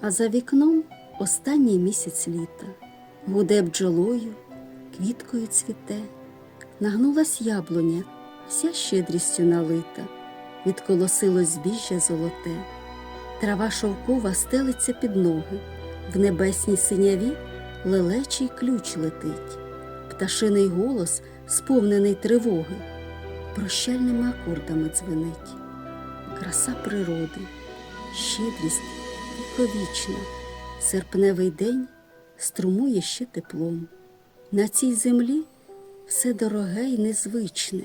А за вікном останній місяць літа. Гуде бджолою, квіткою цвіте, нагнулась яблуня, вся щедрістю налита, відколосилось збіжжя золоте, трава шовкова стелиться під ноги, в небесній синяві лелечий ключ летить, пташиний голос, сповнений тривоги, прощальними акордами дзвенить. Краса природи, щедрість віковічна, серпневий день струмує ще теплом. На цій землі все дороге й незвичне,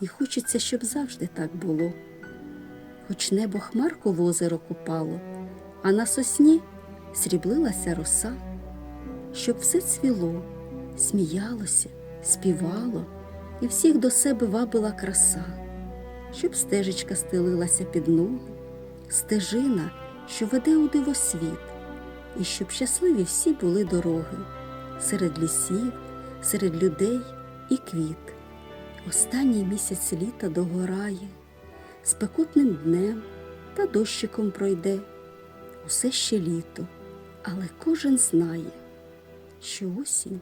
і хочеться, щоб завжди так було. Хоч небо хмарку в озеро купало, а на сосні сріблилася роса, щоб все цвіло, сміялося, співало, і всіх до себе вабила краса, щоб стежечка стелилася під ноги, стежина, що веде у дивосвіт, і щоб щасливі всі були дороги серед лісів, серед людей і квіт. Останній місяць літа догорає, спекотним днем та дощиком пройде. Усе ще літо, але кожен знає, що осінь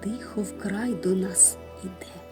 тихо вкрай до нас іде.